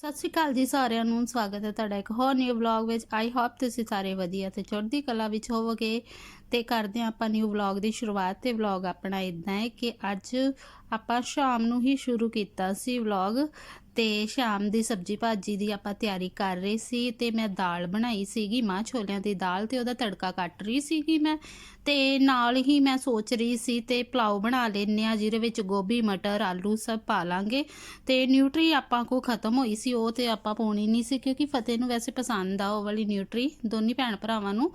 ਸਤਿ ਸ਼੍ਰੀ ਅਕਾਲ ਜੀ ਸਾਰਿਆਂ ਨੂੰ, ਸਵਾਗਤ ਹੈ ਤੁਹਾਡਾ ਇੱਕ ਹੋਰ ਨਿਊ ਵਲੌਗ ਵਿੱਚ। ਆਈ ਹੋਪ ਤੁਸੀਂ ਸਾਰੇ ਵਧੀਆ ਤੇ ਚੜ੍ਹਦੀ ਕਲਾ ਵਿੱਚ ਹੋਵੋਗੇ। ਤੇ ਕਰਦੇ ਹਾਂ ਆਪਾਂ ਨਿਊ ਵਲੌਗ ਦੀ ਸ਼ੁਰੂਆਤ ਤੇ ਵਲੌਗ ਆਪਣਾ ਇਦਾਂ ਹੈ ਕਿ ਅੱਜ ਆਪਾਂ ਸ਼ਾਮ ਨੂੰ ਹੀ ਸ਼ੁਰੂ ਕੀਤਾ ਸੀ ਵਲੌਗ ਤੇ ਸ਼ਾਮ ਦੀ ਸਬਜੀ ਭਾਜੀ ਦੀ ਆਪਾਂ ਤਿਆਰੀ ਕਰ ਰਹੇ ਸੀ ਤੇ ਮੈਂ ਦਾਲ ਬਣਾਈ ਸੀਗੀ, ਮਾਂ ਛੋਲਿਆਂ ਦੀ ਦਾਲ ਤੇ ਉਹਦਾ ਤੜਕਾ ਕੱਟ ਰਹੀ ਸੀਗੀ ਮੈਂ। ਤੇ ਨਾਲ ਹੀ ਮੈਂ ਸੋਚ ਰਹੀ ਸੀ ਤੇ ਪਲਾਉ ਬਣਾ ਲੈਨੇ ਆ ਜਿਹਦੇ ਵਿੱਚ ਗੋਭੀ, ਮਟਰ, ਆਲੂ ਸਭ ਪਾ ਲਾਂਗੇ। ਤੇ ਨਿਊਟਰੀ ਆਪਾਂ ਕੋ ਖਤਮ ਹੋਈ ਸੀ, ਉਹ ਤੇ ਆਪਾਂ ਪਾਉਣੀ ਨਹੀਂ ਸੀ ਕਿਉਂਕਿ ਫਤਿਹ ਨੂੰ ਵੈਸੇ ਪਸੰਦ ਆ ਉਹ ਵਾਲੀ ਨਿਊਟਰੀ, ਦੋਨੀ ਭੈਣ ਭਰਾਵਾਂ ਨੂੰ।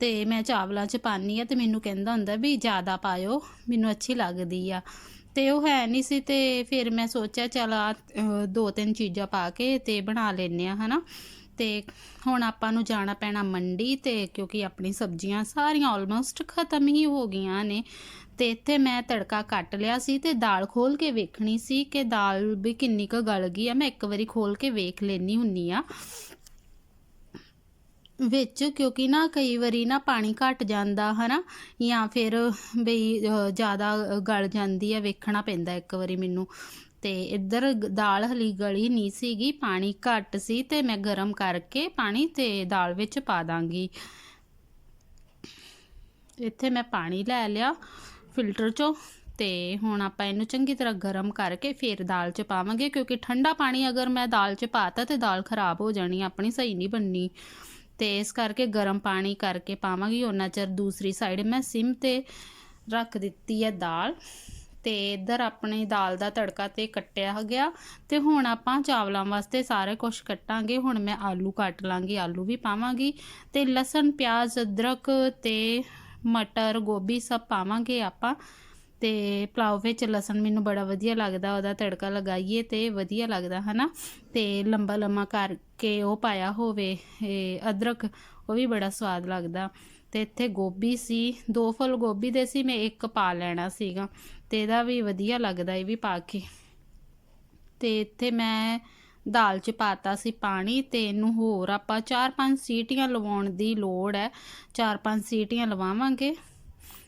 ਤੇ ਮੈਂ ਚਾਵਲਾਂ 'ਚ ਪਾਨੀ ਆ ਤੇ ਮੈਨੂੰ ਕਹਿੰਦਾ ਹੁੰਦਾ ਵੀ ਜ਼ਿਆਦਾ ਪਾਇਓ, ਮੈਨੂੰ ਅੱਛੀ ਲੱਗਦੀ ਆ। ਤੇ ਉਹ ਹੈ ਨਹੀਂ ਸੀ ਤੇ ਫਿਰ ਮੈਂ ਸੋਚਿਆ ਚਲ ਆ ਦੋ ਤਿੰਨ ਚੀਜ਼ਾਂ ਪਾ ਕੇ ਤੇ ਬਣਾ ਲੈਨੇ ਆ ਹਨਾ। ਤੇ ਹੁਣ ਆਪਾਂ ਨੂੰ ਜਾਣਾ ਪੈਣਾ ਮੰਡੀ ਤੇ ਕਿਉਂਕਿ ਆਪਣੀ ਸਬਜ਼ੀਆਂ ਸਾਰੀਆਂ ਆਲਮੋਸਟ ਖਤਮ ਹੀ ਹੋ ਗਈਆਂ ਨੇ। ਤੇ ਇੱਥੇ ਮੈਂ ਤੜਕਾ ਕੱਟ ਲਿਆ ਸੀ ਤੇ ਦਾਲ ਖੋਲ ਕੇ ਵੇਖਣੀ ਸੀ ਕਿ ਦਾਲ ਵੀ ਕਿੰਨੀ ਕੁ ਗਲ ਗਈ ਆ। ਮੈਂ ਇੱਕ ਵਾਰੀ ਖੋਲ ਕੇ ਵੇਖ ਲੈਣੀ ਹੁੰਨੀ ਆ ਵਿੱਚ, ਕਿਉਂਕਿ ਨਾ ਕਈ ਵਾਰੀ ਨਾ ਪਾਣੀ ਘਟ ਜਾਂਦਾ, ਹਨਾ? ਜਾਂ ਫਿਰ ਬਈ ਜ਼ਿਆਦਾ ਗਲ ਜਾਂਦੀ ਹੈ ਵੇਖਣਾ ਪੈਂਦਾ ਇੱਕ ਵਾਰੀ ਮੈਨੂੰ। ਤੇ ਇੱਧਰ ਦਾਲ ਹਲੀ ਗਲੀ ਨਹੀਂ ਸੀਗੀ, ਪਾਣੀ ਘੱਟ ਸੀ, ਤੇ ਮੈਂ ਗਰਮ ਕਰਕੇ ਪਾਣੀ ਤੇ ਦਾਲ ਵਿੱਚ ਪਾ ਦਾਂਗੀ। ਇੱਥੇ ਮੈਂ ਪਾਣੀ ਲੈ ਲਿਆ ਫਿਲਟਰ ਚੋਂ, ਤੇ ਹੁਣ ਆਪਾਂ ਇਹਨੂੰ ਚੰਗੀ ਤਰ੍ਹਾਂ ਗਰਮ ਕਰਕੇ ਫਿਰ ਦਾਲ 'ਚ ਪਾਵਾਂਗੇ, ਕਿਉਂਕਿ ਠੰਡਾ ਪਾਣੀ ਅਗਰ ਮੈਂ ਦਾਲ 'ਚ ਪਾਤਾ ਤੇ ਦਾਲ ਖਰਾਬ ਹੋ ਜਾਣੀ, ਆਪਣੀ ਸਹੀ ਨਹੀਂ ਬਣਨੀ। ਤੇ ਇਸ ਕਰਕੇ ਗਰਮ ਪਾਣੀ ਕਰਕੇ ਪਾਵਾਂਗੀ। ਉਹਨਾਂ ਚਿਰ ਦੂਸਰੀ ਸਾਈਡ ਮੈਂ ਸਿਮ ਤੇ ਰੱਖ ਦਿੱਤੀ ਹੈ ਦਾਲ। ਤੇ ਇੱਧਰ ਆਪਣੀ ਦਾਲ ਦਾ ਤੜਕਾ ਤੇ ਕੱਟਿਆ ਗਿਆ। ਤੇ ਹੁਣ ਆਪਾਂ ਚਾਵਲਾਂ ਵਾਸਤੇ ਸਾਰੇ ਕੁਝ ਕੱਟਾਂਗੇ। ਹੁਣ ਮੈਂ ਆਲੂ ਕੱਟ ਲਾਂਗੀ, ਆਲੂ ਵੀ ਪਾਵਾਂਗੀ। ਤੇ ਲਸਣ, ਪਿਆਜ਼, ਅਦਰਕ ਤੇ ਮਟਰ, ਗੋਭੀ ਸਭ ਪਾਵਾਂਗੇ ਆਪਾਂ। ਤੇ ਪਲਾਉ ਵਿੱਚ ਲਸਣ ਮੈਨੂੰ ਬੜਾ ਵਧੀਆ ਲੱਗਦਾ, ਉਹਦਾ ਤੜਕਾ ਲਗਾਈਏ ਤੇ ਵਧੀਆ ਲੱਗਦਾ, ਹਨਾ? ਤੇ ਲੰਬਾ ਲੰਮਾ ਕਰਕੇ ਉਹ ਪਾਇਆ ਹੋਵੇ, ਇਹ ਅਦਰਕ, ਉਹ ਵੀ ਬੜਾ ਸਵਾਦ ਲੱਗਦਾ। ਤੇ ਇੱਥੇ ਗੋਭੀ ਸੀ, ਦੋ ਫੁੱਲ ਗੋਭੀ ਦੇ ਸੀ, ਮੈਂ ਇੱਕ ਪਾ ਲੈਣਾ ਸੀਗਾ। ਤੇ ਇਹਦਾ ਵੀ ਵਧੀਆ ਲੱਗਦਾ, ਇਹ ਵੀ ਪਾ ਕੇ। ਤੇ ਇੱਥੇ ਮੈਂ ਦਾਲ 'ਚ ਪਾਤਾ ਸੀ ਪਾਣੀ, ਤੇ ਇਹਨੂੰ ਹੋਰ ਆਪਾਂ 4-5 ਸੀਟੀਆਂ ਲਵਾਉਣ ਦੀ ਲੋੜ ਹੈ। 4-5 ਸੀਟੀਆਂ ਲਵਾਵਾਂਗੇ।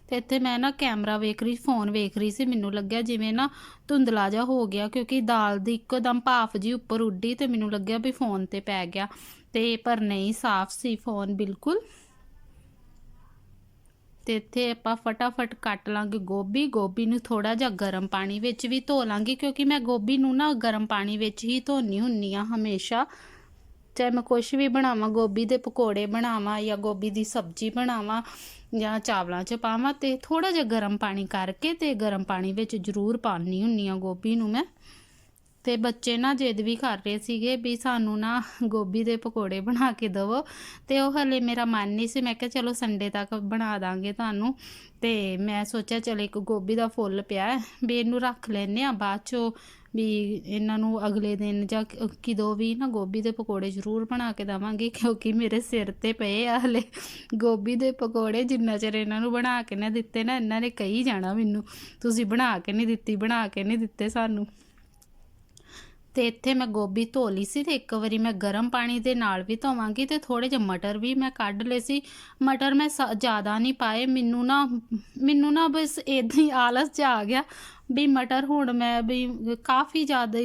ਤੇ ਇੱਥੇ ਮੈਂ ਨਾ ਕੈਮਰਾ ਵੇਖ ਰਹੀ ਫੋਨ ਵੇਖ ਰਹੀ ਸੀ, ਮੈਨੂੰ ਲੱਗਿਆ ਜਿਵੇਂ ਨਾ ਧੁੰਦਲਾ ਜਾ ਹੋ ਗਿਆ, ਕਿਉਂਕਿ ਦਾਲ ਦੀ ਇੱਕਦਮ ਭਾਫ ਜੀ ਉੱਪਰ ਉੱਡੀ ਤੇ ਮੈਨੂੰ ਲੱਗਿਆ ਵੀ ਫੋਨ ਤੇ ਪੈ ਗਿਆ। ਤੇ ਪਰ ਨਹੀਂ, ਸਾਫ਼ ਸੀ ਫੋਨ ਬਿਲਕੁਲ। ਤੇ ਇੱਥੇ ਆਪਾਂ ਫਟਾਫਟ ਕੱਟ ਲਾਂਗੇ ਗੋਭੀ। ਗੋਭੀ ਨੂੰ ਥੋੜਾ ਜਿਹਾ ਗਰਮ ਪਾਣੀ ਵਿੱਚ ਵੀ ਧੋ ਲਾਂਗੇ, ਕਿਉਂਕਿ ਮੈਂ ਗੋਭੀ ਨੂੰ ਨਾ ਗਰਮ ਪਾਣੀ ਵਿੱਚ ਹੀ ਧੋਨੀ ਹੁੰਨੀ ਆ ਹਮੇਸ਼ਾ। ਚਾਹੇ ਮੈਂ ਕੁਝ ਵੀ ਬਣਾਵਾਂ, ਗੋਭੀ ਦੇ ਪਕੌੜੇ ਬਣਾਵਾਂ ਜਾਂ ਗੋਭੀ ਦੀ ਸਬਜ਼ੀ ਬਣਾਵਾਂ ਜਾਂ ਚਾਵਲਾਂ 'ਚ ਪਾਵਾਂ ਤੇ ਥੋੜਾ ਜਿਹਾ ਗਰਮ ਪਾਣੀ ਕਰਕੇ ਤੇ ਗਰਮ ਪਾਣੀ ਵਿੱਚ ਜ਼ਰੂਰ ਪਾਣੀ ਹੁੰਨੀ ਆ ਗੋਭੀ ਨੂੰ ਮੈਂ। ਤੇ ਬੱਚੇ ਨਾ ਜਿੱਦ ਵੀ ਕਰ ਰਹੇ ਸੀਗੇ ਵੀ ਸਾਨੂੰ ਨਾ ਗੋਭੀ ਦੇ ਪਕੌੜੇ ਬਣਾ ਕੇ ਦਿਵੋ। ਤੇ ਉਹ ਹਲੇ ਮੇਰਾ ਮਨ ਨਹੀਂ ਸੀ। ਮੈਂ ਕਿਹਾ ਚਲੋ ਸੰਡੇ ਤੱਕ ਬਣਾ ਦਾਂਗੇ ਤੁਹਾਨੂੰ। ਤੇ ਮੈਂ ਸੋਚਿਆ ਚਲ ਇੱਕ ਗੋਭੀ ਦਾ ਫੁੱਲ ਪਿਆ ਵੀ ਇਹਨੂੰ ਰੱਖ ਲੈਨੇ ਆ ਬਾਅਦ ਚੋਂ ਵੀ ਇਹਨਾਂ ਨੂੰ ਅਗਲੇ ਦਿਨ ਜਾਂ ਕਿਦੋਂ ਵੀ ਨਾ ਗੋਭੀ ਦੇ ਪਕੌੜੇ ਜ਼ਰੂਰ ਬਣਾ ਕੇ ਦੇਵਾਂਗੇ। ਕਿਉਂਕਿ ਮੇਰੇ ਸਿਰ ਤੇ ਪਏ ਆ ਹਲੇ। ਗੋਭੀ ਦੇ ਪਕੌੜੇ ਜਿੰਨਾ ਚਿਰ ਇਹਨਾਂ ਨੂੰ ਬਣਾ ਕੇ ਨਾ ਦਿੱਤੇ ਨਾ, ਇਹਨਾਂ ਨੇ ਕਹੀ ਜਾਣਾ ਮੈਨੂੰ, ਤੁਸੀਂ ਬਣਾ ਕੇ ਨਹੀਂ ਦਿੱਤੀ, ਬਣਾ ਕੇ ਨਹੀਂ ਦਿੱਤੇ ਸਾਨੂੰ। ਤੇ ਇੱਥੇ ਮੈਂ ਗੋਭੀ ਧੋ ਲਈ ਸੀ ਤੇ ਇੱਕ ਵਾਰੀ ਮੈਂ ਗਰਮ ਪਾਣੀ ਦੇ ਨਾਲ ਵੀ ਧੋਵਾਂਗੀ ਤੇ ਥੋੜੇ ਜਿਹੇ ਮਟਰ ਵੀ ਮੈਂ ਕੱਢ ਲਏ ਸੀ। ਮਟਰ ਮੈਂ ਸ- ਜ਼ਿਆਦਾ ਨਹੀਂ ਪਾਏ, ਮੈਨੂੰ ਨਾ ਮੈਨੂੰ ਨਾ ਬਸ ਇਦਾਂ ਹੀ ਆਲਸ ਜਿਹਾ ਆ ਗਿਆ ਵੀ ਮਟਰ ਹੁਣ ਮੈਂ ਵੀ ਕਾਫੀ ਜ਼ਿਆਦਾ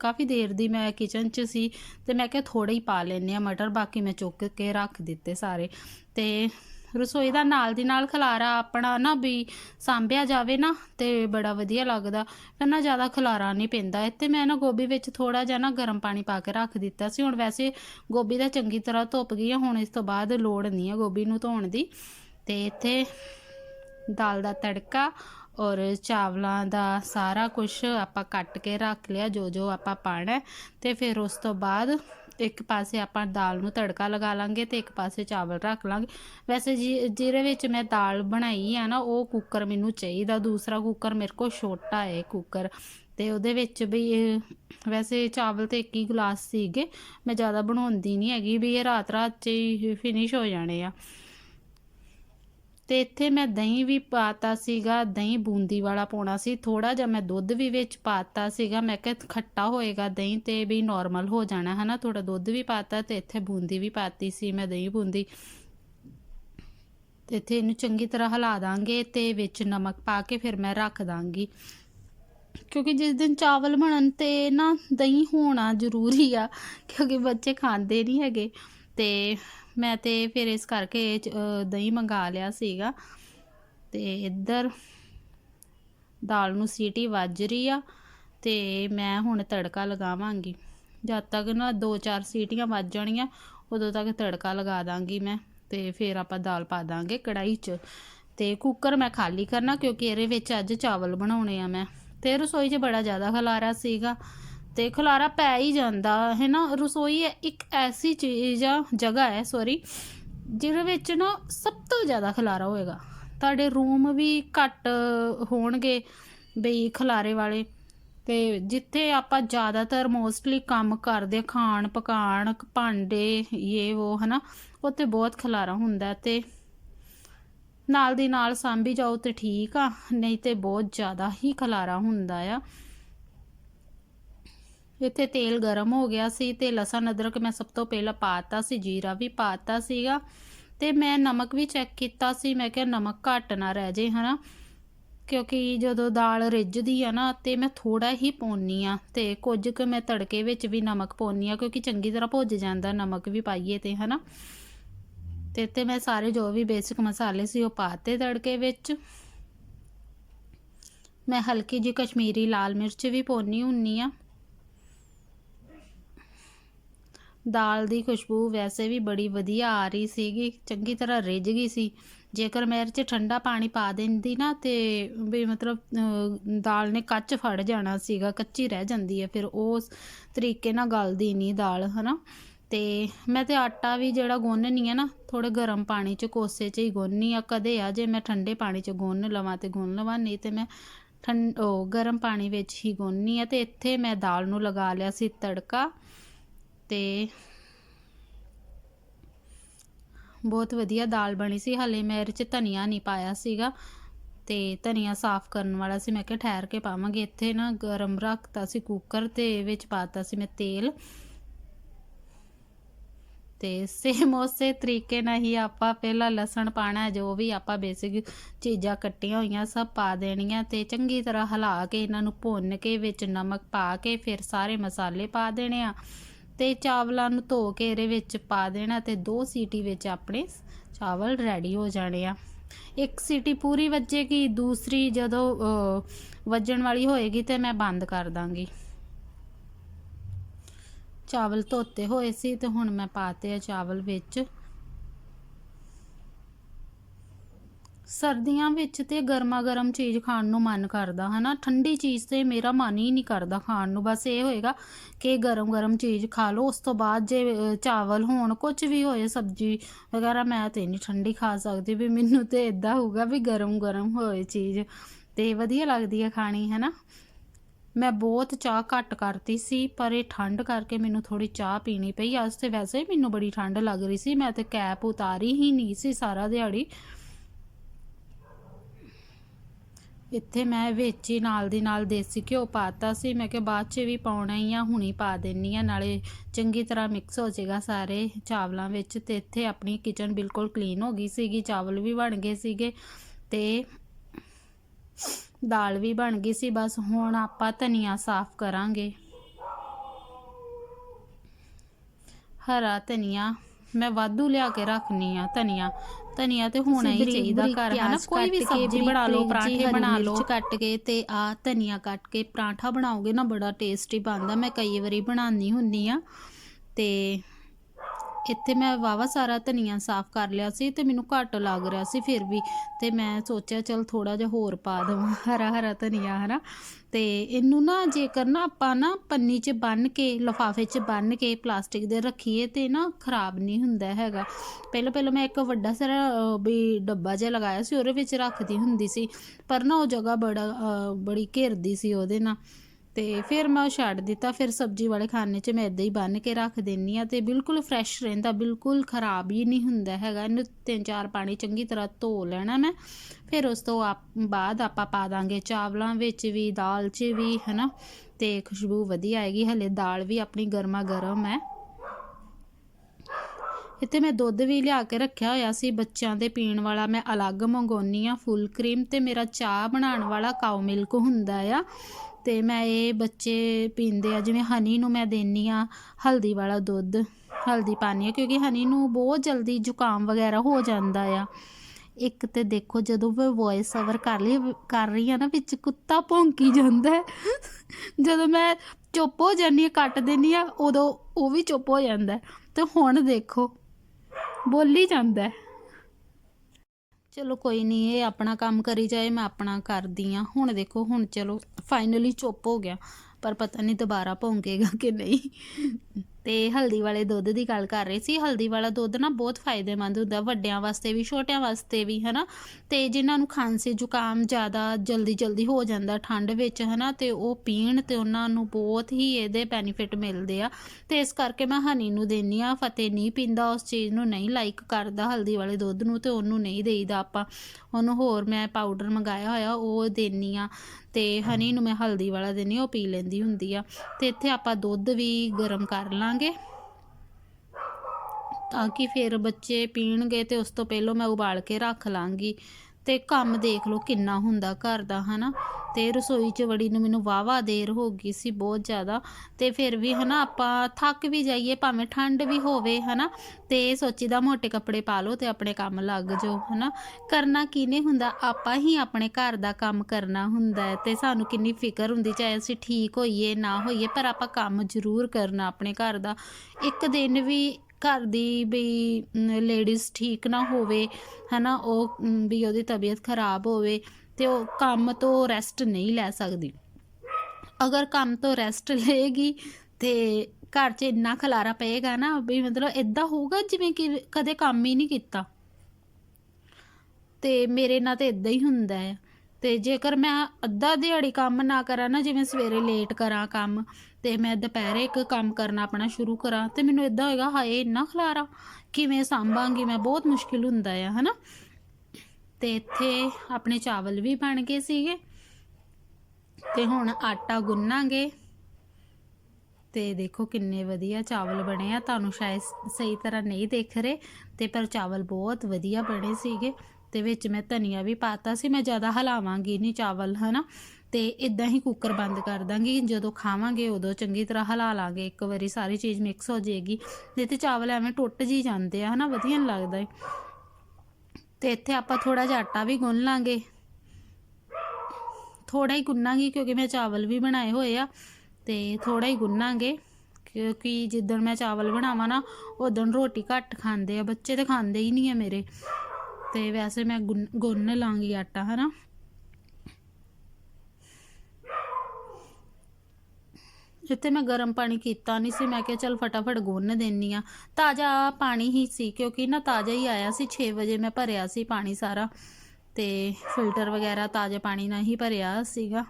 ਕਾਫੀ ਦੇਰ ਦੀ ਮੈਂ ਕਿਚਨ 'ਚ ਸੀ ਤੇ ਮੈਂ ਕਿਹਾ ਥੋੜੇ ਹੀ ਪਾ ਲੈਨੇ ਆ ਮਟਰ, ਬਾਕੀ ਮੈਂ ਚੁੱਕ ਕੇ ਰੱਖ ਦਿੱਤੇ ਸਾਰੇ। ਤੇ ਰਸੋਈ ਦਾ ਨਾਲ ਦੀ ਨਾਲ ਖਲਾਰਾ ਆਪਣਾ ਨਾ ਵੀ ਸਾਂਭਿਆ ਜਾਵੇ ਨਾ, ਤੇ ਬੜਾ ਵਧੀਆ ਲੱਗਦਾ। ਫਿਰ ਨਾ ਜ਼ਿਆਦਾ ਖਲਾਰਾ ਨਹੀਂ ਪੈਂਦਾ। ਇੱਥੇ ਮੈਂ ਨਾ ਗੋਭੀ ਵਿੱਚ ਥੋੜਾ ਜਿਹਾ ਨਾ ਗਰਮ ਪਾਣੀ ਪਾ ਕੇ ਰੱਖ ਦਿੱਤਾ ਸੀ। ਹੁਣ ਵੈਸੇ ਗੋਭੀ ਦਾ ਚੰਗੀ ਤਰ੍ਹਾਂ ਧੁੱਪ ਗਈ ਆ, ਹੁਣ ਇਸ ਤੋਂ ਬਾਅਦ ਲੋੜ ਨਹੀਂ ਆ ਗੋਭੀ ਨੂੰ ਧੋਣ ਦੀ। ਤੇ ਇੱਥੇ ਦਾਲ ਦਾ ਤੜਕਾ ਔਰ ਚਾਵਲਾਂ ਦਾ ਸਾਰਾ ਕੁਝ ਆਪਾਂ ਕੱਟ ਕੇ ਰੱਖ ਲਿਆ, ਜੋ ਜੋ ਆਪਾਂ ਪਾਣਾ ਹੈ। ਤੇ ਫਿਰ ਉਸ ਤੋਂ ਬਾਅਦ ਇੱਕ ਪਾਸੇ ਆਪਾਂ ਦਾਲ ਨੂੰ ਤੜਕਾ ਲਗਾ ਲਾਂਗੇ ਤੇ ਇੱਕ ਪਾਸੇ ਚਾਵਲ ਰੱਖ ਲਾਂਗੇ। ਵੈਸੇ ਜੀ, ਜਿਹਦੇ ਵਿੱਚ ਮੈਂ ਦਾਲ ਬਣਾਈ ਆ ਨਾ, ਉਹ ਕੁੱਕਰ ਮੈਨੂੰ ਚਾਹੀਦਾ। ਦੂਸਰਾ ਕੁੱਕਰ ਮੇਰੇ ਕੋਲ ਛੋਟਾ ਹੈ ਕੁੱਕਰ। ਤੇ ਉਹਦੇ ਵਿੱਚ ਵੀ ਵੈਸੇ ਚਾਵਲ ਤੇ ਇੱਕ ਹੀ ਗਲਾਸ ਸੀਗੇ। ਮੈਂ ਜ਼ਿਆਦਾ ਬਣਾਉਂਦੀ ਨਹੀਂ ਹੈਗੀ ਵੀ ਇਹ ਰਾਤ ਰਾਤ 'ਚ ਹੀ ਫਿਨਿਸ਼ ਹੋ ਜਾਣੇ ਆ। ਤੇ ਇੱਥੇ ਮੈਂ ਦਹੀਂ ਵੀ ਪਾਤਾ ਸੀਗਾ, ਦਹੀਂ ਬੂੰਦੀ ਵਾਲਾ ਪਾਉਣਾ ਸੀ। ਥੋੜਾ ਜਿਹਾ ਮੈਂ ਦੁੱਧ ਵੀ ਵਿੱਚ ਪਾਤਾ ਸੀਗਾ। ਮੈਂ ਕਿਹਾ ਖੱਟਾ ਹੋਏਗਾ ਦਹੀਂ ਤੇ ਵੀ ਨਾਰਮਲ ਹੋ ਜਾਣਾ, ਹਨਾ? ਥੋੜਾ ਦੁੱਧ ਵੀ ਪਾਤਾ ਤੇ ਇੱਥੇ ਬੂੰਦੀ ਵੀ ਪਾਤੀ ਸੀ ਮੈਂ, ਦਹੀਂ ਬੂੰਦੀ। ਤੇ ਇੱਥੇ ਇਹਨੂੰ ਚੰਗੀ ਤਰ੍ਹਾਂ ਹਿਲਾ ਦਾਂਗੇ ਤੇ ਵਿੱਚ ਨਮਕ ਪਾ ਕੇ ਫਿਰ ਮੈਂ ਰੱਖ ਦਾਂਗੀ। ਕਿਉਂਕਿ ਜਿਸ ਦਿਨ ਚਾਵਲ ਬਣਨ ਤੇ ਨਾ ਦਹੀਂ ਹੋਣਾ ਜ਼ਰੂਰੀ ਆ, ਕਿਉਂਕਿ ਬੱਚੇ ਖਾਂਦੇ ਨਹੀਂ ਹੈਗੇ। ਤੇ ਮੈਂ ਤੇ ਫਿਰ ਇਸ ਕਰਕੇ ਦਹੀਂ ਮੰਗਾ ਲਿਆ ਸੀਗਾ। ਤੇ ਇੱਧਰ ਦਾਲ ਨੂੰ ਸੀਟੀ ਵੱਜ ਰਹੀ ਆ ਤੇ ਮੈਂ ਹੁਣ ਤੜਕਾ ਲਗਾਵਾਂਗੀ। ਜਦ ਤੱਕ ਨਾ ਦੋ ਚਾਰ ਸੀਟੀਆਂ ਵੱਜ ਜਾਣੀਆਂ, ਉਦੋਂ ਤੱਕ ਤੜਕਾ ਲਗਾ ਦਾਂਗੀ ਮੈਂ ਤੇ ਫਿਰ ਆਪਾਂ ਦਾਲ ਪਾ ਦਾਂਗੇ ਕੜਾਈ 'ਚ। ਤੇ ਕੁੱਕਰ ਮੈਂ ਖਾਲੀ ਕਰਨਾ ਕਿਉਂਕਿ ਇਹਦੇ ਵਿੱਚ ਅੱਜ ਚਾਵਲ ਬਣਾਉਣੇ ਆ ਮੈਂ। ਤੇ ਰਸੋਈ 'ਚ ਬੜਾ ਜ਼ਿਆਦਾ ਖਲਾਰਾ ਸੀਗਾ। ਤੇ ਖਲਾਰਾ ਪੈ ਹੀ ਜਾਂਦਾ ਹੈ ਨਾ। ਰਸੋਈ ਇੱਕ ਐਸੀ ਚੀਜ਼ ਆ, ਜਗ੍ਹਾ ਹੈ ਸੌਰੀ ਜਿਹਦੇ ਵਿੱਚ ਨਾ ਸਭ ਤੋਂ ਜ਼ਿਆਦਾ ਖਲਾਰਾ ਹੋਏਗਾ। ਤੁਹਾਡੇ ਰੂਮ ਵੀ ਘੱਟ ਹੋਣਗੇ ਬਈ ਖਲਾਰੇ ਵਾਲੇ। ਤੇ ਜਿੱਥੇ ਆਪਾਂ ਜ਼ਿਆਦਾਤਰ ਮੋਸਟਲੀ ਕੰਮ ਕਰਦੇ, ਖਾਣ, ਪਕਾਣ, ਭਾਂਡੇ ਇਹ ਉਹ ਹਨਾ, ਉੱਥੇ ਬਹੁਤ ਖਲਾਰਾ ਹੁੰਦਾ ਤੇ ਨਾਲ ਦੀ ਨਾਲ ਸਾਂਭੀ ਜਾਓ ਤੇ ਠੀਕ ਆ, ਨਹੀਂ ਤੇ ਬਹੁਤ ਜ਼ਿਆਦਾ ਹੀ ਖਲਾਰਾ ਹੁੰਦਾ ਆ। ਇੱਥੇ ਤੇਲ ਗਰਮ ਹੋ ਗਿਆ ਸੀ ਤੇ ਲਸਣ, ਅਦਰਕ ਮੈਂ ਸਭ ਤੋਂ ਪਹਿਲਾਂ ਪਾਤਾ ਸੀ, ਜੀਰਾ ਵੀ ਪਾਤਾ ਸੀਗਾ ਤੇ ਮੈਂ ਨਮਕ ਵੀ ਚੈੱਕ ਕੀਤਾ ਸੀ, ਮੈਂ ਕਿਹਾ ਨਮਕ ਘੱਟ ਨਾ ਰਹਿ ਜੇ ਹਨਾ। ਕਿਉਂਕਿ ਜਦੋਂ ਦਾਲ ਰਿੱਝਦੀ ਆ ਨਾ ਤੇ ਮੈਂ ਥੋੜਾ ਹੀ ਪਾਉਣੀ ਆ ਤੇ ਕੁਝ ਕੁ ਮੈਂ ਤੜਕੇ ਵਿੱਚ ਵੀ ਨਮਕ ਪਾਉਣੀ ਆ ਕਿਉਂਕਿ ਚੰਗੀ ਤਰ੍ਹਾਂ ਭੁੱਜ ਜਾਂਦਾ ਨਮਕ ਵੀ ਪਾਈਏ ਤੇ ਹਨਾ। ਤੇ ਤੇ ਮੈਂ ਸਾਰੇ ਜੋ ਵੀ ਬੇਸਿਕ ਮਸਾਲੇ ਸੀ ਉਹ ਪਾਤੇ ਤੜਕੇ ਵਿੱਚ। ਮੈਂ ਹਲਕੀ ਜਿਹੀ ਕਸ਼ਮੀਰੀ ਲਾਲ ਮਿਰਚ ਵੀ ਪਾਉਣੀ ਹੁੰਨੀ ਆ। ਦਾਲ ਦੀ ਖੁਸ਼ਬੂ ਵੈਸੇ ਵੀ ਬੜੀ ਵਧੀਆ ਆ ਰਹੀ ਸੀਗੀ, ਚੰਗੀ ਤਰ੍ਹਾਂ ਰਿੱਝ ਗਈ ਸੀ। ਜੇਕਰ ਮੈਂ ਇਹ 'ਚ ਠੰਡਾ ਪਾਣੀ ਪਾ ਦਿੰਦੀ ਨਾ ਤੇ ਵੀ ਮਤਲਬ ਦਾਲ ਨੇ ਕੱਚ ਫੜ ਜਾਣਾ ਸੀਗਾ, ਕੱਚੀ ਰਹਿ ਜਾਂਦੀ ਹੈ, ਫਿਰ ਉਸ ਤਰੀਕੇ ਨਾਲ ਗਲਦੀ ਨਹੀਂ ਦਾਲ, ਹਨਾ? ਤੇ ਮੈਂ ਤੇ ਆਟਾ ਵੀ ਜਿਹੜਾ ਗੁੰਨਣੀ ਆ ਨਾ ਥੋੜੇ ਗਰਮ ਪਾਣੀ 'ਚ ਕੋਸੇ 'ਚ ਹੀ ਗੁੰਨਣੀ ਆ, ਕਦੇ ਆ ਜੇ ਮੈਂ ਠੰਡੇ ਪਾਣੀ 'ਚ ਗੁੰਨ ਲਵਾਂ ਤੇ ਗੁੰਨ ਲਵਾਂ, ਨਹੀਂ ਤੇ ਮੈਂ ਠੰਡ, ਉਹ ਗਰਮ ਪਾਣੀ ਵਿੱਚ ਹੀ ਗੁੰਨਣੀ ਆ ਤੇ ਇੱਥੇ ਮੈਂ ਦਾਲ ਨੂੰ ਲਗਾ ਲਿਆ ਸੀ ਤੜਕਾ। ਤੇ ਬਹੁਤ ਵਧੀਆ ਦਾਲ ਬਣੀ ਸੀ। ਹਲੇ ਮੈਂ ਇਹਦੇ 'ਚ ਧਨੀਆ ਨਹੀਂ ਪਾਇਆ ਸੀਗਾ ਤੇ ਧਨੀਆ ਸਾਫ਼ ਕਰਨ ਵਾਲਾ ਸੀ। ਮੈਂ ਕਿਹਾ ਠਹਿਰ ਕੇ ਪਾਵਾਂਗੇ। ਇੱਥੇ ਨਾ ਗਰਮ ਰੱਖਤਾ ਸੀ ਕੁੱਕਰ ਤੇ ਵਿੱਚ ਪਾਤਾ ਸੀ ਮੈਂ ਤੇਲ। ਤੇ ਸੇਮ ਉਸੇ ਤਰੀਕੇ ਨਾਲ ਹੀ ਆਪਾਂ ਪਹਿਲਾਂ ਲਸਣ ਪਾਣਾ ਜੋ ਵੀ ਆਪਾਂ ਬੇਸਿਕ ਚੀਜ਼ਾਂ ਕੱਟੀਆਂ ਹੋਈਆਂ ਸਭ ਪਾ ਦੇਣੀਆਂ ਤੇ ਚੰਗੀ ਤਰ੍ਹਾਂ ਹਿਲਾ ਕੇ ਇਹਨਾਂ ਨੂੰ ਭੁੰਨ ਕੇ ਵਿੱਚ ਨਮਕ ਪਾ ਕੇ ਫਿਰ ਸਾਰੇ ਮਸਾਲੇ ਪਾ ਦੇਣੇ ਆ। ਤੇ ਚਾਵਲਾਂ ਨੂੰ ਧੋ ਕੇ ਇਹਦੇ ਵਿੱਚ ਪਾ ਦੇਣਾ ਤੇ ਦੋ ਸੀਟੀ ਵਿੱਚ ਆਪਣੇ ਚਾਵਲ ਰੈਡੀ ਹੋ ਜਾਣੇ ਆ। ਇੱਕ ਸੀਟੀ ਪੂਰੀ ਵੱਜੇਗੀ ਦੂਸਰੀ ਜਦੋਂ ਅਹ, ਵੱਜਣ ਵਾਲੀ ਹੋਏਗੀ ਤੇ ਮੈਂ ਬੰਦ ਕਰ ਦਾਂਗੀ। ਚਾਵਲ ਧੋਤੇ ਹੋਏ ਸੀ ਤੇ ਹੁਣ ਮੈਂ ਪਾਤੇ ਆ ਚਾਵਲ ਵਿੱਚ। ਸਰਦੀਆਂ ਵਿੱਚ ਤੇ ਗਰਮਾ ਗਰਮ ਚੀਜ਼ ਖਾਣ ਨੂੰ ਮਨ ਕਰਦਾ, ਹਨਾ? ਠੰਡੀ ਚੀਜ਼ ਤੇ ਮੇਰਾ ਮਨ ਹੀ ਨਹੀਂ ਕਰਦਾ ਖਾਣ ਨੂੰ। ਬਸ ਇਹ ਹੋਏਗਾ ਕਿ ਗਰਮ ਗਰਮ ਚੀਜ਼ ਖਾ ਲਓ। ਉਸ ਤੋਂ ਬਾਅਦ ਜੇ ਚਾਵਲ ਹੋਣ ਕੁਝ ਵੀ ਹੋਏ, ਸਬਜ਼ੀ ਵਗੈਰਾ, ਮੈਂ ਤੇ ਨਹੀਂ ਠੰਡੀ ਖਾ ਸਕਦੀ ਵੀ ਮੈਨੂੰ ਤੇ ਇਦਾਂ ਹੋਊਗਾ ਵੀ ਗਰਮ ਗਰਮ ਹੋਏ ਚੀਜ਼। ਤੇ ਵਧੀਆ ਲੱਗਦੀ ਹੈ ਖਾਣੀ, ਹਨਾ? ਮੈਂ ਬਹੁਤ ਚਾਹ ਘੱਟ ਕਰਤੀ ਸੀ, ਪਰ ਇਹ ਠੰਡ ਕਰਕੇ ਮੈਨੂੰ ਥੋੜੀ ਚਾਹ ਪੀਣੀ ਪਈ। ਅੱਜ ਤੇ ਵੈਸੇ ਮੈਨੂੰ ਬੜੀ ਠੰਡ ਲੱਗ ਰਹੀ ਸੀ। ਮੈਂ ਤੇ ਕੈਪ ਉਤਾਰੀ ਹੀ ਨਹੀਂ ਸੀ ਸਾਰਾ ਦਿਹਾੜੀ। ਇੱਥੇ ਮੈਂ ਵਿੱਚ ਹੀ ਨਾਲ ਦੀ ਨਾਲ ਦੇਸੀ ਘਿਓ ਪਾਤਾ ਸੀ। ਮੈਂ ਕਿਹਾ ਬਾਅਦ 'ਚ ਵੀ ਪਾਉਣਾ ਹੀ ਆ, ਹੁਣੀ ਪਾ ਦਿੰਨੀ ਆ, ਨਾਲੇ ਚੰਗੀ ਤਰ੍ਹਾਂ ਮਿਕਸ ਹੋ ਜਾਏਗਾ ਸਾਰੇ ਚਾਵਲਾਂ ਵਿੱਚ। ਤੇ ਇੱਥੇ ਆਪਣੀ ਕਿਚਨ ਬਿਲਕੁਲ ਕਲੀਨ ਹੋ ਗਈ ਸੀਗੀ, ਚਾਵਲ ਵੀ ਬਣ ਗਏ ਸੀਗੇ ਤੇ ਦਾਲ ਵੀ ਬਣ ਗਈ ਸੀ। ਬਸ ਹੁਣ ਆਪਾਂ ਧਨੀਆ ਸਾਫ਼ ਕਰਾਂਗੇ। ਹਰਾ ਧਨੀਆ, ਮੈਂ ਵਾਧੂ ਲਿਆ ਕੇ ਰੱਖਨੀ ਆ ਧਨੀਆ। ਧਨੀਆ ਤੇ ਹੋਣਾ ਹੀ ਚਾਹੀਦਾ ਘਰ ਹਨਾ? ਕੋਈ ਵੀ ਸਬਜ਼ੀ ਬਣਾ ਲਓ ਪਰਾਂਠੇ ਬਣਾ ਲਓ। ਕੱਟ ਕੇ ਤੇ ਆ ਧਨੀਆ ਕੱਟ ਕੇ ਪਰਾਂਠਾ ਬਣਾਓਗੇ ਨਾ ਬੜਾ ਟੇਸਟੀ ਬਣਦਾ। ਮੈਂ ਕਈ ਵਾਰੀ ਬਣਾਉਣੀ ਹੁੰਨੀ ਆ ਤੇ ਇੱਥੇ ਮੈਂ ਵਾਵਾ ਸਾਰਾ ਧਨੀਆ ਸਾਫ਼ ਕਰ ਲਿਆ ਸੀ ਤੇ ਮੈਨੂੰ ਘੱਟ ਲੱਗ ਰਿਹਾ ਸੀ ਫਿਰ ਵੀ। ਤੇ ਮੈਂ ਸੋਚਿਆ, ਚਲ ਥੋੜਾ ਜਿਹਾ ਹੋਰ ਪਾ ਦੇਵਾਂ ਹਰਾ ਹਰਾ ਧਨੀਆ, ਹਨਾ? ਤੇ ਇਹਨੂੰ ਨਾ ਜੇਕਰ ਨਾ ਆਪਾਂ ਨਾ ਪੰਨੀ 'ਚ ਬੰਨ ਕੇ, ਲਿਫਾਫੇ 'ਚ ਬੰਨ ਕੇ ਪਲਾਸਟਿਕ ਦੇ ਰੱਖੀਏ ਤੇ ਨਾ ਖਰਾਬ ਨਹੀਂ ਹੁੰਦਾ ਹੈਗਾ। ਪਹਿਲਾਂ ਪਹਿਲਾਂ ਮੈਂ ਇੱਕ ਵੱਡਾ ਸਾਰਾ ਵੀ ਡੱਬਾ ਜਿਹਾ ਲਗਾਇਆ ਸੀ, ਉਹਦੇ ਵਿੱਚ ਰੱਖਦੀ ਹੁੰਦੀ ਸੀ। ਪਰ ਨਾ ਉਹ ਜਗ੍ਹਾ ਬੜਾ ਬੜੀ ਘੇਰਦੀ ਸੀ ਉਹਦੇ ਨਾਲ। ਤੇ ਫਿਰ ਮੈਂ ਉਹ ਛੱਡ ਦਿੱਤਾ, ਫਿਰ ਸਬਜ਼ੀ ਵਾਲੇ ਖਾਨੇ 'ਚ ਮੈਂ ਇਦਾਂ ਹੀ ਬੰਨ ਕੇ ਰੱਖ ਦਿੰਨੀ ਆ ਤੇ ਬਿਲਕੁਲ ਫਰੈਸ਼ ਰਹਿੰਦਾ, ਬਿਲਕੁਲ ਖਰਾਬ ਹੀ ਨਹੀਂ ਹੁੰਦਾ ਹੈਗਾ। ਇਹਨੂੰ ਤਿੰਨ ਚਾਰ ਪਾਣੀ ਚੰਗੀ ਤਰ੍ਹਾਂ ਧੋ ਲੈਣਾ ਮੈਂ, ਫਿਰ ਉਸ ਤੋਂ ਆਪ- ਬਾਅਦ ਆਪਾਂ ਪਾ ਦਾਂਗੇ ਚਾਵਲਾਂ ਵਿੱਚ ਵੀ, ਦਾਲ 'ਚ ਵੀ, ਹਨਾ? ਤੇ ਖੁਸ਼ਬੂ ਵਧੀਆ ਆਏਗੀ, ਹਲੇ ਦਾਲ ਵੀ ਆਪਣੀ ਗਰਮਾ ਗਰਮ ਹੈ। ਇੱਥੇ ਮੈਂ ਦੁੱਧ ਵੀ ਲਿਆ ਕੇ ਰੱਖਿਆ ਹੋਇਆ ਸੀ, ਬੱਚਿਆਂ ਦੇ ਪੀਣ ਵਾਲਾ ਮੈਂ ਅਲੱਗ ਮੰਗਾਉਣੀ ਆ ਫੁੱਲ ਕਰੀਮ ਤੇ ਮੇਰਾ ਚਾਹ ਬਣਾਉਣ ਵਾਲਾ ਕਾਓ ਮਿਲਕ ਹੁੰਦਾ ਆ। ਤੇ ਮੈਂ ਇਹ ਬੱਚੇ ਪੀਂਦੇ ਆ, ਜਿਵੇਂ ਹਨੀ ਨੂੰ ਮੈਂ ਦਿੰਨੀ ਆ, ਹਲਦੀ ਵਾਲਾ ਦੁੱਧ, ਹਲਦੀ ਪਾਣੀ ਆ, ਕਿਉਂਕਿ ਹਨੀ ਨੂੰ ਬਹੁਤ ਜਲਦੀ ਜ਼ੁਕਾਮ ਵਗੈਰਾ ਹੋ ਜਾਂਦਾ ਆ। ਇੱਕ ਤੇ ਦੇਖੋ ਜਦੋਂ ਮੈਂ ਵੌਇਸ ਓਵਰ ਕਰ ਲਈ, ਕਰ ਰਹੀ ਆ ਨਾ ਵਿੱਚ, ਕੁੱਤਾ ਭੌਂਕੀ ਜਾਂਦਾ ਜਦੋਂ ਮੈਂ ਚੁੱਪ ਹੋ ਜਾਂਦੀ ਆ, ਕੱਟ ਦਿੰਦੀ ਆ, ਉਦੋਂ ਉਹ ਵੀ ਚੁੱਪ ਹੋ ਜਾਂਦਾ ਹੈ। ਤੇ ਹੁਣ ਦੇਖੋ, ਬੋਲੀ ਜਾਂਦਾ ਚਲੋ ਕੋਈ ਨਹੀਂ ਇਹ ਆਪਣਾ ਕੰਮ ਕਰੀ ਜਾਏ, ਮੈਂ ਆਪਣਾ ਕਰਦੀ ਆ। ਹੁਣ ਦੇਖੋ, ਹੁਣ ਚਲੋ ਫਾਈਨਲੀ ਚੁੱਪ ਹੋ ਗਿਆ। ਪਰ ਪਤਾ ਨਹੀਂ ਦੁਬਾਰਾ ਭੌਂਕੇਗਾ ਕਿ ਨਹੀਂ। ਤੇ ਹਲਦੀ ਵਾਲੇ ਦੁੱਧ ਦੀ ਗੱਲ ਕਰ ਰਹੇ ਸੀ। ਹਲਦੀ ਵਾਲਾ ਦੁੱਧ ਨਾ ਬਹੁਤ ਫਾਇਦੇਮੰਦ ਹੁੰਦਾ, ਵੱਡਿਆਂ ਵਾਸਤੇ ਵੀ, ਛੋਟਿਆਂ ਵਾਸਤੇ ਵੀ, ਹਨਾ? ਤੇ ਜਿਨ੍ਹਾਂ ਨੂੰ ਖਾਂਸੀ ਜ਼ੁਕਾਮ ਜ਼ਿਆਦਾ ਜਲਦੀ ਜਲਦੀ ਹੋ ਜਾਂਦਾ ਠੰਡ ਵਿੱਚ, ਹਨਾ, ਤੇ ਉਹ ਪੀਣ ਤੇ ਉਹਨਾਂ ਨੂੰ ਬਹੁਤ ਹੀ ਇਹਦੇ ਬੈਨੀਫਿਟ ਮਿਲਦੇ ਆ। ਤੇ ਇਸ ਕਰਕੇ ਮੈਂ ਹਨੀ ਨੂੰ ਦੇਨੀ ਆ, ਫਤਿਹ ਨਹੀਂ ਪੀਂਦਾ, ਉਸ ਚੀਜ਼ ਨੂੰ ਨਹੀਂ ਲਾਈਕ ਕਰਦਾ ਹਲਦੀ ਵਾਲੇ ਦੁੱਧ ਨੂੰ ਤੇ ਉਹਨੂੰ ਨਹੀਂ ਦੇਈਦਾ ਆਪਾਂ। ਉਹਨੂੰ ਹੋਰ ਮੈਂ ਪਾਊਡਰ ਮੰਗਾਇਆ ਹੋਇਆ, ਉਹ ਦੇਨੀ ਆ। ਤੇ ਹਨੀ ਨੂੰ ਮੈਂ ਹਲਦੀ ਵਾਲਾ ਦੇਨੀ ਉਹ ਪੀ ਲੈਂਦੀ ਹੁੰਦੀ ਆ। ਤੇ ਇੱਥੇ ਆਪਾਂ ਦੁੱਧ ਵੀ ਗਰਮ ਕਰ ਲਾਂਗੇ। ਤਾਂ ਕਿ ਫਿਰ ਬੱਚੇ ਪੀਣਗੇ ਤੇ ਉਸ ਤੋਂ ਪਹਿਲਾਂ ਮੈਂ ਉਬਾਲ ਕੇ ਰੱਖ ਲਾਂਗੀ। ਤੇ ਕੰਮ ਦੇਖ ਲਓ ਕਿੰਨਾ ਹੁੰਦਾ ਘਰ ਦਾ, ਹਨਾ? ਤੇ ਰਸੋਈ 'ਚ ਵੜੀ ਨੂੰ ਮੈਨੂੰ ਵਾਵਾ ਦੇਰ ਹੋ ਗਈ ਸੀ ਬਹੁਤ ਜ਼ਿਆਦਾ। ਤੇ ਫਿਰ ਵੀ, ਹਨਾ, ਆਪਾਂ ਥੱਕ ਵੀ ਜਾਈਏ, ਭਾਵੇਂ ਠੰਡ ਵੀ ਹੋਵੇ, ਹਨਾ? ਤੇ ਇਹ ਸੋਚੀਦਾ ਮੋਟੇ ਕੱਪੜੇ ਪਾ ਲਓ ਤੇ ਆਪਣੇ ਕੰਮ ਲੱਗ ਜਾਓ, ਹਨਾ? ਕਰਨਾ ਕਿਨੇ ਹੁੰਦਾ? ਆਪਾਂ ਹੀ ਆਪਣੇ ਘਰ ਦਾ ਕੰਮ ਕਰਨਾ ਹੁੰਦਾ ਹੈ ਤੇ ਸਾਨੂੰ ਕਿੰਨੀ ਫਿਕਰ ਹੁੰਦੀ, ਚਾਹੇ ਅਸੀਂ ਠੀਕ ਹੋਈਏ, ਨਾ ਹੋਈਏ, ਪਰ ਆਪਾਂ ਕੰਮ ਜ਼ਰੂਰ ਕਰਨਾ ਆਪਣੇ ਘਰ ਦਾ। ਇੱਕ ਦਿਨ ਵੀ ਘਰ ਦੀ ਵੀ ਲੇਡੀਜ਼ ਠੀਕ ਨਾ ਹੋਵੇ, ਹਨਾ, ਉਹ ਵੀ ਉਹਦੀ ਤਬੀਅਤ ਖਰਾਬ ਹੋਵੇ, ਤੇ ਉਹ ਕੰਮ ਤੋਂ ਰੈਸਟ ਨਹੀਂ ਲੈ ਸਕਦੀ। ਅਗਰ ਕੰਮ ਤੋਂ ਰੈਸਟ ਲਏਗੀ, ਤੇ ਘਰ 'ਚ ਇੰਨਾ ਖਲਾਰਾ ਪਏਗਾ ਨਾ, ਵੀ ਮਤਲਬ ਇਦਾਂ ਹੋਊਗਾ ਜਿਵੇਂ ਕਿ ਕਦੇ ਕੰਮ ਹੀ ਨਹੀਂ ਕੀਤਾ। ਤੇ ਮੇਰੇ ਨਾਲ ਤੇ ਇਦਾਂ ਹੀ ਹੁੰਦਾ ਹੈ। ਤੇ ਜੇਕਰ ਮੈਂ ਅੱਧਾ ਦਿਹਾੜੀ ਕੰਮ ਨਾ ਕਰਾਂ ਨਾ, ਜਿਵੇਂ ਸਵੇਰੇ ਲੇਟ ਕਰਾਂ ਕੰਮ ਤੇ ਮੈਂ ਦੁਪਹਿਰੇ ਇੱਕ ਕੰਮ ਕਰਨਾ ਆਪਣਾ ਸ਼ੁਰੂ ਕਰਾਂ ਤੇ ਮੈਨੂੰ ਇਦਾਂ ਹੋਏਗਾ, ਹਾਏ, ਇੰਨਾ ਖਲਾਰਾ, ਕਿਵੇਂ ਸੰਭਾਂਗੀ ਮੈਂ, ਬਹੁਤ ਮੁਸ਼ਕਿਲ ਹੁੰਦਾ ਆ, ਹਨਾ? ਤੇ ਇੱਥੇ ਆਪਣੇ ਚਾਵਲ ਵੀ ਬਣ ਗਏ ਸੀਗੇ ਤੇ ਹੁਣ ਆਟਾ ਗੁੰਨਾਂਗੇ ਤੇ ਦੇਖੋ ਕਿੰਨੇ ਵਧੀਆ ਚਾਵਲ ਬਣੇ ਆ, ਤੁਹਾਨੂੰ ਸ਼ਾਇਦ ਸਹੀ ਤਰ੍ਹਾਂ ਨਹੀਂ ਦੇਖ ਰਹੇ, ਤੇ ਪਰ ਚਾਵਲ ਬਹੁਤ ਵਧੀਆ ਬਣੇ ਸੀਗੇ ਤੇ ਵਿੱਚ ਮੈਂ ਧਨੀਆ ਵੀ ਪਾਤਾ ਸੀ, ਮੈਂ ਜ਼ਿਆਦਾ ਹਲਾਵਾਂਗੀ ਨਹੀਂ ਚਾਵਲ, ਹਨਾ? ਤੇ ਇਦਾਂ ਹੀ ਕੁੱਕਰ ਬੰਦ ਕਰ ਦਾਂਗੀ। ਜਦੋਂ ਖਾਵਾਂਗੇ ਉਦੋਂ ਚੰਗੀ ਤਰ੍ਹਾਂ ਹਿਲਾ ਲਾਂਗੇ ਇੱਕ ਵਾਰੀ ਸਾਰੀ ਚੀਜ਼ ਮਿਕਸ ਹੋ ਜਾਏਗੀ। ਨਹੀਂ ਤੇ ਚਾਵਲ ਐਵੇਂ ਟੁੱਟ ਜੀ ਜਾਂਦੇ ਆ, ਹਨਾ? ਵਧੀਆ ਨਹੀਂ ਲੱਗਦਾ ਏ। ਤੇ ਇੱਥੇ ਆਪਾਂ ਥੋੜਾ ਜਿਹਾ ਆਟਾ ਵੀ ਗੁੰਨ ਲਾਂਗੇ। ਥੋੜਾ ਹੀ ਗੁੰਨਾਂਗੀ ਕਿਉਂਕਿ ਮੈਂ ਚਾਵਲ ਵੀ ਬਣਾਏ ਹੋਏ ਆ। ਤੇ ਥੋੜਾ ਹੀ ਗੁੰਨਾਂਗੇ। ਕਿਉਂਕਿ ਜਿੱਦਣ ਮੈਂ ਚਾਵਲ ਬਣਾਵਾਂ ਨਾ ਉਦੋਂ ਰੋਟੀ ਘੱਟ ਖਾਂਦੇ ਆ। ਬੱਚੇ ਤਾਂ ਖਾਂਦੇ ਹੀ ਨਹੀਂ ਆ ਮੇਰੇ। ਤੇ ਵੈਸੇ ਮੈਂ ਗੁੰਨ ਗੁੰਨ ਲਾਂਗੀ ਆਟਾ, ਹਨਾ? ਜਿੱਥੇ ਮੈਂ ਗਰਮ ਪਾਣੀ ਕੀਤਾ ਨਹੀਂ ਸੀ, ਮੈਂ ਕਿਹਾ ਚਲ ਫਟਾਫਟ ਗੁੰਨ ਦੇਣੀ ਆ। ਤਾਜ਼ਾ ਪਾਣੀ ਹੀ ਸੀ, ਕਿਉਂਕਿ ਨਾ ਤਾਜ਼ਾ ਹੀ ਆਇਆ ਸੀ 6 ਵਜੇ ਮੈਂ ਭਰਿਆ ਸੀ ਪਾਣੀ ਸਾਰਾ ਤੇ ਫਿਲਟਰ ਵਗੈਰਾ ਤਾਜ਼ੇ ਪਾਣੀ ਨਾਲ ਹੀ ਭਰਿਆ ਸੀਗਾ।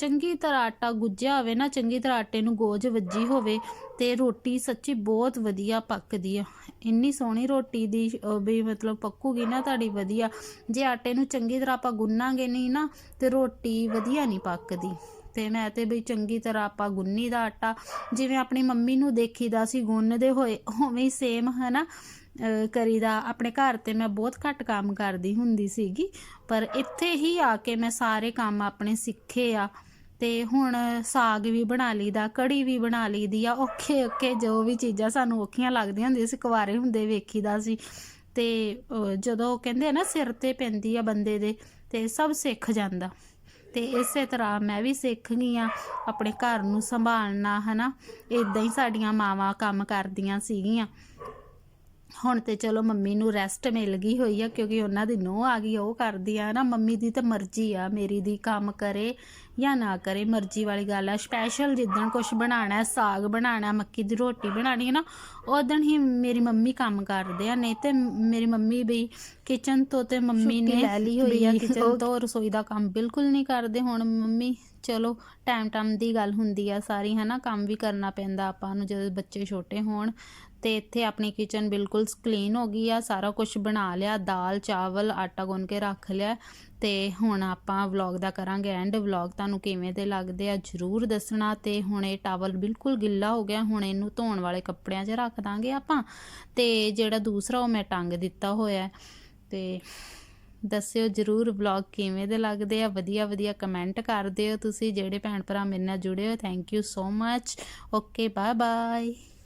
ਚੰਗੀ ਤਰ੍ਹਾਂ ਆਟਾ ਗੁੱਝਿਆ ਹੋਵੇ ਨਾ, ਚੰਗੀ ਤਰ੍ਹਾਂ ਆਟੇ ਨੂੰ ਗੋਝ ਵੱਜੀ ਹੋਵੇ ਤੇ ਰੋਟੀ ਸੱਚੀ ਬਹੁਤ ਵਧੀਆ ਪੱਕਦੀ ਆ। ਇੰਨੀ ਸੋਹਣੀ ਰੋਟੀ ਦੀ ਵੀ ਮਤਲਬ ਪੱਕੂਗੀ ਨਾ ਤੁਹਾਡੀ ਵਧੀਆ। ਜੇ ਆਟੇ ਨੂੰ ਚੰਗੀ ਤਰ੍ਹਾਂ ਆਪਾਂ ਗੁੰਨਾਂਗੇ ਨਹੀਂ ਨਾ, ਤੇ ਰੋਟੀ ਵਧੀਆ ਨਹੀਂ ਪੱਕਦੀ। ਤੇ ਮੈਂ ਤੇ ਵੀ ਚੰਗੀ ਤਰ੍ਹਾਂ ਆਪਾਂ ਗੁੰਨੀ ਦਾ ਆਟਾ, ਜਿਵੇਂ ਆਪਣੀ ਮੰਮੀ ਨੂੰ ਦੇਖੀਦਾ ਸੀ ਗੁੰਨਦੇ ਹੋਏ, ਉਵੇਂ ਹੀ ਸੇਮ ਹਨਾ? ਅਹ, ਕਰੀਦਾ। ਆਪਣੇ ਘਰ ਤੇ ਮੈਂ ਬਹੁਤ ਘੱਟ ਕੰਮ ਕਰਦੀ ਹੁੰਦੀ ਸੀਗੀ, ਪਰ ਇੱਥੇ ਹੀ ਆ ਕੇ ਮੈਂ ਸਾਰੇ ਕੰਮ ਆਪਣੇ ਸਿੱਖੇ ਆ। ਤੇ ਹੁਣ ਸਾਗ ਵੀ ਬਣਾ ਲਈਦਾ, ਕੜੀ ਵੀ ਬਣਾ ਲਈਦੀ ਆ, ਔਖੇ ਔਖੇ ਜੋ ਵੀ ਚੀਜ਼ਾਂ ਸਾਨੂੰ ਔਖੀਆਂ ਲੱਗਦੀਆਂ ਹੁੰਦੀਆਂ ਸੀ, ਕੁਵਾਰੇ ਹੁੰਦੇ ਵੇਖੀਦਾ ਸੀ। ਤੇ ਜਦੋਂ ਕਹਿੰਦੇ ਆ ਨਾ ਸਿਰ ਤੇ ਪੈਂਦੀ ਆ ਬੰਦੇ ਦੇ, ਤੇ ਸਭ ਸਿੱਖ ਜਾਂਦਾ। ਤੇ ਇਸੇ ਤਰ੍ਹਾਂ ਮੈਂ ਵੀ ਸਿੱਖ ਗਈ ਆ, ਆਪਣੇ ਘਰ ਨੂੰ ਸੰਭਾਲਣਾ, ਹਨਾ। ਇਦਾਂ ਹੀ ਸਾਡੀਆਂ ਮਾਵਾਂ ਕੰਮ ਕਰਦੀਆਂ ਸੀਗੀਆਂ। ਹੁਣ ਤੇ ਚਲੋ ਮੰਮੀ ਨੂੰ ਰੈਸਟ ਮਿਲ ਗਈ ਹੋਈ ਆ ਕਿਉਂਕਿ ਉਹਨਾਂ ਦੀ ਨੋਹ ਆ ਗਈ ਉਹ ਕਰਦੀ ਆ ਨਾ ਮੰਮੀ ਦੀ ਤਾਂ ਮਰਜ਼ੀ ਆ ਮੇਰੀ ਦੀ ਕੰਮ ਕਰੇ ਜਾਂ ਨਾ ਕਰੇ ਮਰਜ਼ੀ ਵਾਲੀ ਗੱਲ ਆ। ਸਪੈਸ਼ਲ ਜਿੱਦਣ ਕੁਝ ਬਣਾਉਣਾ ਹੈ, ਸਾਗ ਬਣਾਉਣਾ ਹੈ, ਮੱਕੀ ਦੀ ਰੋਟੀ ਬਣਾਣੀ ਹੈ ਨਾ ਉਦੋਂ ਹੀ ਮੇਰੀ ਮੰਮੀ ਕੰਮ ਕਰਦੇ ਆ ਨਹੀਂ ਤੇ ਮੇਰੀ ਮੰਮੀ ਵੀ ਕਿਚਨ ਤੋਂ ਤੇ ਮੰਮੀ ਨੇ ਲੈ ਲਈ ਹੋਈ ਆ ਕਿਚਨ ਤੋਂ ਰਸੋਈ ਦਾ ਕੰਮ ਬਿਲਕੁਲ ਨਹੀਂ ਕਰਦੇ ਹੁਣ ਮੰਮੀ ਚਲੋ ਟਾਈਮ ਟਾਈਮ ਦੀ ਗੱਲ ਹੁੰਦੀ ਆ ਸਾਰੀ ਹਨਾ ਕੰਮ ਵੀ ਕਰਨਾ ਪੈਂਦਾ ਆਪਾਂ ਨੂੰ ਜਦੋਂ ਬੱਚੇ ਛੋਟੇ ਹੋਣ ਤੇ ਇੱਥੇ ਆਪਣੀ ਕਿਚਨ ਬਿਲਕੁਲ ਕਲੀਨ ਹੋ ਗਈ ਆ। ਸਾਰਾ ਕੁਝ ਬਣਾ ਲਿਆ, ਦਾਲ, ਚਾਵਲ, ਆਟਾ ਗੁੰਨ ਕੇ ਰੱਖ ਲਿਆ। ਤੇ ਹੁਣ ਆਪਾਂ ਵਲੌਗ ਦਾ ਕਰਾਂਗੇ ਐਂਡ ਵਲੌਗ ਤੁਹਾਨੂੰ ਕਿਵੇਂ ਦੇ ਲੱਗਦੇ ਆ ਜਰੂਰ ਦੱਸਣਾ। ਤੇ ਹੁਣ ਇਹ ਟਾਵਲ ਬਿਲਕੁਲ ਗਿੱਲਾ ਹੋ ਗਿਆ। ਹੁਣ ਇਹਨੂੰ ਧੋਣ ਵਾਲੇ ਕੱਪੜਿਆਂ 'ਚ ਰੱਖ ਦਾਂਗੇ ਆਪਾਂ। ਤੇ ਜਿਹੜਾ ਦੂਸਰਾ ਉਹ ਮੈਂ ਟੰਗ ਦਿੱਤਾ ਹੋਇਆ। ਹੈ। ਤੇ ਦੱਸਿਓ ਜਰੂਰ ਵਲੌਗ ਕਿਵੇਂ ਦੇ ਲੱਗਦੇ ਆ। ਵਧੀਆ ਵਧੀਆ ਕਮੈਂਟ ਕਰ ਦਿਓ ਤੁਸੀਂ। ਜਿਹੜੇ ਭੈਣ ਭਰਾ ਮੇਰੇ ਨਾਲ ਜੁੜੇ ਹੋ thank you so much okay bye bye